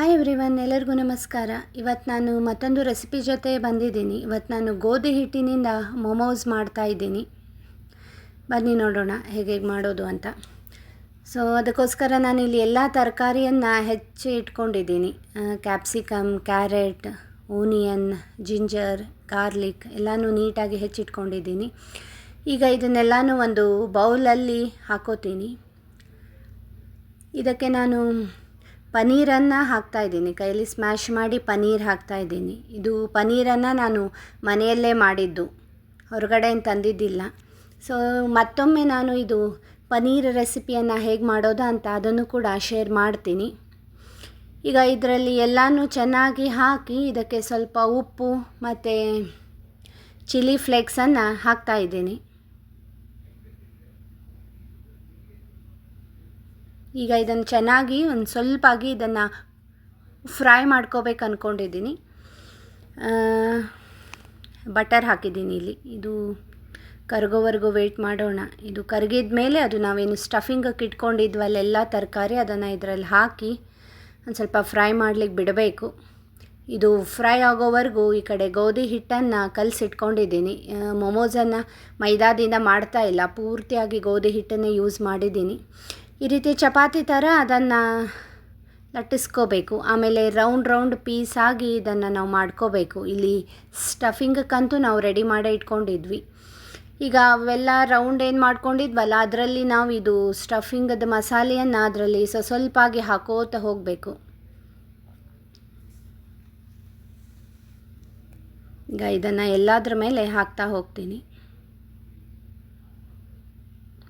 Hi everyone ಎಲ್ಲರಿಗೂ ನಮಸ್ಕಾರ. ಇವತ್ತು ನಾನು ಮತ್ತೊಂದು ರೆಸಿಪಿ ಜೊತೆ ಬಂದಿದ್ದೀನಿ. ಇವತ್ತು ನಾನು ಗೋಧಿ ಹಿಟ್ಟಿನಿಂದ ಮೊಮೋಸ್ ಮಾಡ್ತಾ ಇದ್ದೀನಿ. ಬನ್ನಿ ನೋಡೋಣ ಹೇಗೆ ಹೇಗೆ ಮಾಡೋದು ಅಂತ. ಸೊ ಅದಕ್ಕೋಸ್ಕರ ನಾನು ಇಲ್ಲಿ ಎಲ್ಲ ತರಕಾರಿಯನ್ನು ಹೆಚ್ಚಿ ಇಟ್ಕೊಂಡಿದ್ದೀನಿ. Capsicum carrot onion ginger garlic ಎಲ್ಲನೂ ನೀಟಾಗಿ ಹೆಚ್ಚಿಟ್ಕೊಂಡಿದ್ದೀನಿ ಈಗ ಇದನ್ನೆಲ್ಲನೂ ಒಂದು ಬೌಲಲ್ಲಿ ಹಾಕೋತೀನಿ. ಇದಕ್ಕೆ ನಾನು ಪನೀರನ್ನು ಹಾಕ್ತಾಯಿದ್ದೀನಿ ಕೈಯಲ್ಲಿ ಸ್ಮ್ಯಾಶ್ ಮಾಡಿ ಪನೀರ್ ಹಾಕ್ತಾಯಿದ್ದೀನಿ ಇದು ಪನ್ನೀರನ್ನು ನಾನು ಮನೆಯಲ್ಲೇ ಮಾಡಿದ್ದು. ಹೊರಗಡೆಯಿಂದ ತಂದಿದ್ದಿಲ್ಲ. ಸೊ ಮತ್ತೊಮ್ಮೆ ನಾನು ಇದು ಪನೀರ್ ರೆಸಿಪಿಯನ್ನು ಹೇಗೆ ಮಾಡೋದು ಅಂತ ಅದನ್ನು ಕೂಡ ಶೇರ್ ಮಾಡ್ತೀನಿ. ಈಗ ಇದರಲ್ಲಿ ಎಲ್ಲನೂ ಚೆನ್ನಾಗಿ ಹಾಕಿ ಇದಕ್ಕೆ ಸ್ವಲ್ಪ ಉಪ್ಪು ಮತ್ತು ಚಿಲ್ಲಿ ಫ್ಲೇಕ್ಸನ್ನು ಹಾಕ್ತಾಯಿದ್ದೀನಿ ಈಗ ಇದನ್ನು ಚೆನ್ನಾಗಿ ಒಂದು ಸ್ವಲ್ಪ ಆಗಿ ಇದನ್ನು ಫ್ರೈ ಮಾಡ್ಕೋಬೇಕು ಅಂದ್ಕೊಂಡಿದ್ದೀನಿ ಬಟರ್ ಹಾಕಿದ್ದೀನಿ ಇಲ್ಲಿ. ಇದು ಕರ್ಗೋವರೆಗೂ ವೆಯ್ಟ್ ಮಾಡೋಣ. ಇದು ಕರಗಿದ ಮೇಲೆ ಅದು ನಾವೇನು ಸ್ಟಫಿಂಗಕ್ಕೆ ಇಟ್ಕೊಂಡಿದ್ವಲ್ಲ ಎಲ್ಲ ತರಕಾರಿ ಅದನ್ನು ಇದರಲ್ಲಿ ಹಾಕಿ ಒಂದು ಸ್ವಲ್ಪ ಫ್ರೈ ಮಾಡ್ಲಿಕ್ಕೆ ಬಿಡಬೇಕು. ಇದು ಫ್ರೈ ಆಗೋವರೆಗೂ ಈ ಕಡೆ ಗೋಧಿ ಹಿಟ್ಟನ್ನು ಕಲಸಿಟ್ಕೊಂಡಿದ್ದೀನಿ. ಮೊಮೋಸನ್ನು ಮೈದಾದಿಂದ ಮಾಡ್ತಾ ಇಲ್ಲ. ಪೂರ್ತಿಯಾಗಿ ಗೋಧಿ ಹಿಟ್ಟನ್ನೇ ಯೂಸ್ ಮಾಡಿದ್ದೀನಿ. ಈ ರೀತಿ ಚಪಾತಿ ಥರ ಅದನ್ನು ಲಟ್ಟಿಸ್ಕೋಬೇಕು. ಆಮೇಲೆ ರೌಂಡ್ ರೌಂಡ್ ಪೀಸ್ ಆಗಿ ಇದನ್ನು ನಾವು ಮಾಡ್ಕೋಬೇಕು. ಇಲ್ಲಿ ಸ್ಟಫಿಂಗಕ್ಕಂತೂ ನಾವು ರೆಡಿ ಮಾಡೇ ಇಟ್ಕೊಂಡಿದ್ವಿ. ಈಗ ಅವೆಲ್ಲ ರೌಂಡ್ ಏನು ಮಾಡ್ಕೊಂಡಿದ್ವಲ್ಲ, ಅದರಲ್ಲಿ ನಾವು ಇದು ಸ್ಟಫಿಂಗದ ಮಸಾಲೆಯನ್ನು ಅದರಲ್ಲಿ ಸೊ ಸ್ವಲ್ಪ ಆಗಿ ಹಾಕೋತ ಹೋಗಬೇಕು. ಈಗ ಇದನ್ನು ಎಲ್ಲದ್ರ ಮೇಲೆ ಹಾಕ್ತಾ ಹೋಗ್ತೀನಿ.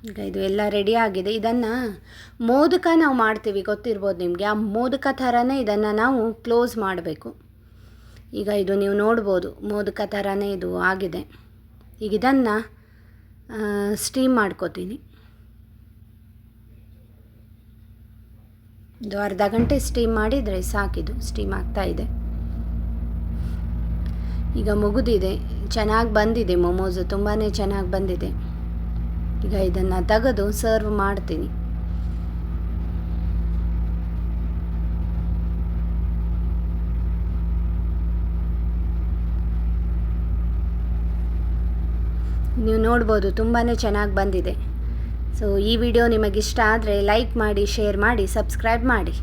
ಈಗ ಇದು ಎಲ್ಲ ರೆಡಿ ಆಗಿದೆ. ಇದನ್ನು ಮೋದಕ ನಾವು ಮಾಡ್ತೀವಿ, ಗೊತ್ತಿರ್ಬೋದು ನಿಮಗೆ. ಆ ಮೋದಕ ಥರನೇ ಇದನ್ನು ನಾವು ಕ್ಲೋಸ್ ಮಾಡಬೇಕು. ಈಗ ಇದು ನೀವು ನೋಡ್ಬೋದು, ಮೋದಕ ಥರನೇ ಇದು ಆಗಿದೆ. ಈಗ ಇದನ್ನು ಸ್ಟೀಮ್ ಮಾಡ್ಕೋತೀನಿ. ಇದು ಅರ್ಧ ಗಂಟೆ ಸ್ಟೀಮ್ ಮಾಡಿದರೆ ಸಾಕಿದು ಸ್ಟೀಮ್ ಆಗ್ತಾ ಇದೆ. ಈಗ ಮುಗಿದಿದೆ. ಚೆನ್ನಾಗಿ ಬಂದಿದೆ ಮೊಮೋಸು ತುಂಬಾ ಚೆನ್ನಾಗಿ ಬಂದಿದೆ. ಈಗ ಇದನ್ನು ತೆಗೆದು ಸರ್ವ್ ಮಾಡ್ತೀನಿ. ನೀವು ನೋಡ್ಬೋದು ತುಂಬಾ ಚೆನ್ನಾಗಿ ಬಂದಿದೆ. ಸೊ ಈ ವಿಡಿಯೋ ನಿಮಗಿಷ್ಟ ಆದರೆ ಲೈಕ್ ಮಾಡಿ ಶೇರ್ ಮಾಡಿ ಸಬ್ಸ್ಕ್ರೈಬ್ ಮಾಡಿ.